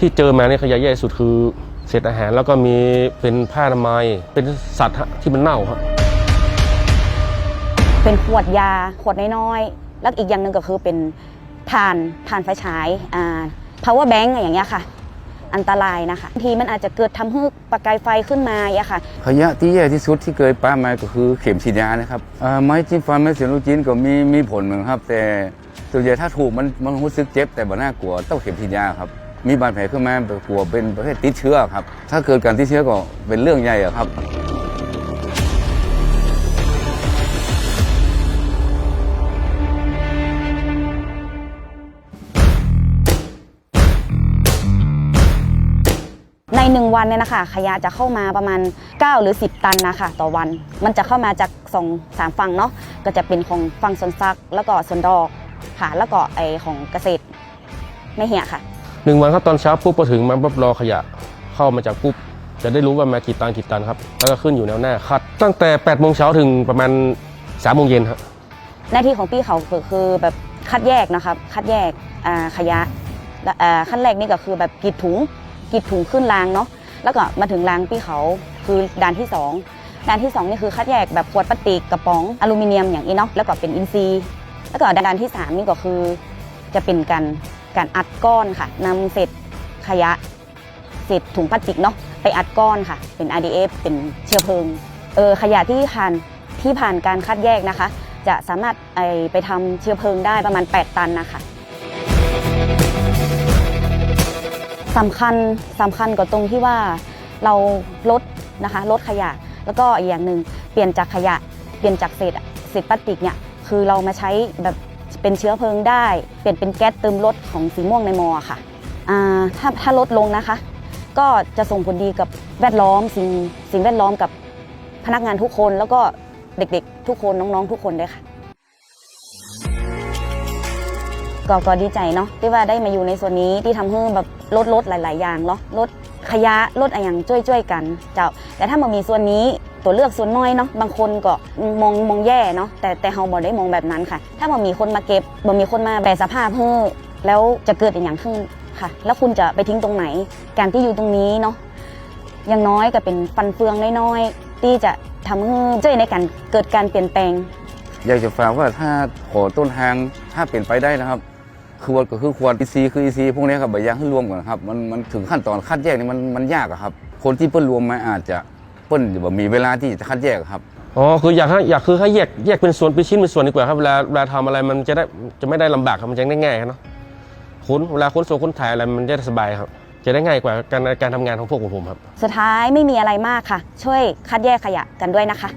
ที่เจอมาเนี่ยขยะแย่สุดคือเศษอาหารแล้วก็มีเป็นผ้าอนามัยเป็นสัตว์ฮะที่มันเน่าครับเป็นขวดยาขวดน้อยๆแล้วอีกอย่างหนึ่งก็คือเป็นถ่านถ่านไฟฉายอ่า power bank อย่างเงี้ยค่ะ อันตรายนะคะบางทีมันอาจจะเกิดทำให้ประกายไฟขึ้นมาอย่างเงี้ยค่ะขยะที่แย่ที่สุดที่เคยป้ามาก็คือเข็มฉีดยานะครับอ่าไม้จิ้มฟันไม้เสียลูกจิ้นก็มีมีผลเหมือนครับ แต่ส่วนใหญ่ถ้าถูกมันมันรู้สึกเจ็บแต่บ่น่ากลัวต้องเข็มฉีดยาครับ มีบาดแผลขึ้นมาแบบกลัวเป็นประเภทติดเชื้อครับ ถ้าเกิดการติดเชื้อก็เป็นเรื่องใหญ่ครับ ในหนึ่งวันเนี่ยนะคะขยะจะเข้ามาประมาณ 9 หรือ 10 ตันนะคะต่อวัน มันจะเข้ามาจากสองสามฝั่งเนาะก็จะเป็นของฝั่งสวนซัก แล้วก็สวนดอกค่ะแล้วก็ไอของเกษตรไม่เหี่ยค่ะ หนึ่งวันครับตอนเช้าปุ๊บพอถึงมาปุ๊บรอขยะเข้ามาจากปุ๊บจะได้รู้ว่ามากี่ตันกี่ตันครับ แล้วก็ขึ้นอยู่แนวหน้าคัด ตั้งแต่8ปดโมงเช้าถึงประมาณ3ามโมงเย็นครับหน้าที่ของพี่เขาคือแบบคัดแยกนะครับ คัดแยกขยะขั้นแรกนี่ก็คือแบบกีดถุงกีดถุงขึ้นรางเนาะแล้วก็มาถึงรางพี่เขาคือด่านที่สองด่านที่สองนี่คือคัดแยกแบบขวดพลาสติกกระป๋องอลูมิเนียมอย่างนี้เนาะแล้วก็เป็นอินทรีย์แล้วก็ด่านที่สามนี่ก็คือจะเป็นการ การอัดก้อนค่ะนำเศษขยะเศษถุงพลาสติกเนาะไปอัดก้อนค่ะ เป็น RDF เป็นเชื้อเพลิงเออขยะที่ผ่านที่ผ่านการคัดแยกนะคะ จะสามารถไอไปทำเชื้อเพลิงได้ประมาณ 8 ตันนะคะสำคัญสำคัญกว่าตรงที่ว่าเราลดนะคะลดขยะ แล้วก็อีกอย่างหนึ่งเปลี่ยนจากขยะเปลี่ยนจากเศษเศษพลาสติกเนี่ยคือเรามาใช้แบบ เป็นเชื้อเพลิงได้ เปลี่ยนเป็นแก๊สเติมรถของสีม่วงในมอค่ะถ้าถ้าลดลงนะคะ ก็จะส่งผลดีกับแวดล้อมสิ่งสิ่งแวดล้อมกับพนักงานทุกคนแล้วก็เด็กๆ ทุกคนน้องๆ ทุกคนด้วยค่ะก็ก็ดีใจเนาะที่ว่าได้มาอยู่ในส่วนนี้ที่ทำให้แบบลดลดหลาย ๆ อย่างเนาะลดขยะลดอะไรอย่างช่วยๆกัน เจ้า แต่ถ้ามันมีส่วนนี้ ตัวเลือกส่วนน้อยเนาะบางคนก็มองมองแย่เนาะแต่แต่เราบ่ได้มองแบบนั้นค่ะ ถ้ามันมีคนมาเก็บมันมีคนมาแปรสภาพเพื่อแล้วจะเกิดอย่างขึ้นค่ะ แล้วคุณจะไปทิ้งตรงไหน การที่อยู่ตรงนี้เนาะอย่างน้อยก็เป็นฟันเฟืองน้อยๆที่จะทำให้ช่วยในการเกิดการเปลี่ยนแปลง อยากจะฝากว่าถ้าขอต้นทางถ้าเปลี่ยนไปได้นะครับคือวัดก็คือควรอีซีคืออีซีพวกนี้ครับใบยางให้รวมก่อนครับมันมันถึงขั้นตอนคัดแยกนี่มันมันยากอะครับ คนที่เปิ้นรวมมาอาจจะ เปิ้นแบบมีเวลาที่จะคัดแยกอะครับอ๋อคืออยากให้อยากคือให้แยกแยกเป็นส่วนเป็นชิ้นเป็นส่วนดีกว่าครับเวลาเวลาทำอะไรมันจะได้จะไม่ได้ลำบากครับมันจะได้ง่ายครับเนาะค้นเวลาค้นส่งค้นถ่ายอะไรมันจะได้สบายครับ จะได้ง่ายกว่าการการทำงานของพวกผมครับ สุดท้ายไม่มีอะไรมากค่ะ ช่วยคัดแยกขยะกันด้วยนะคะ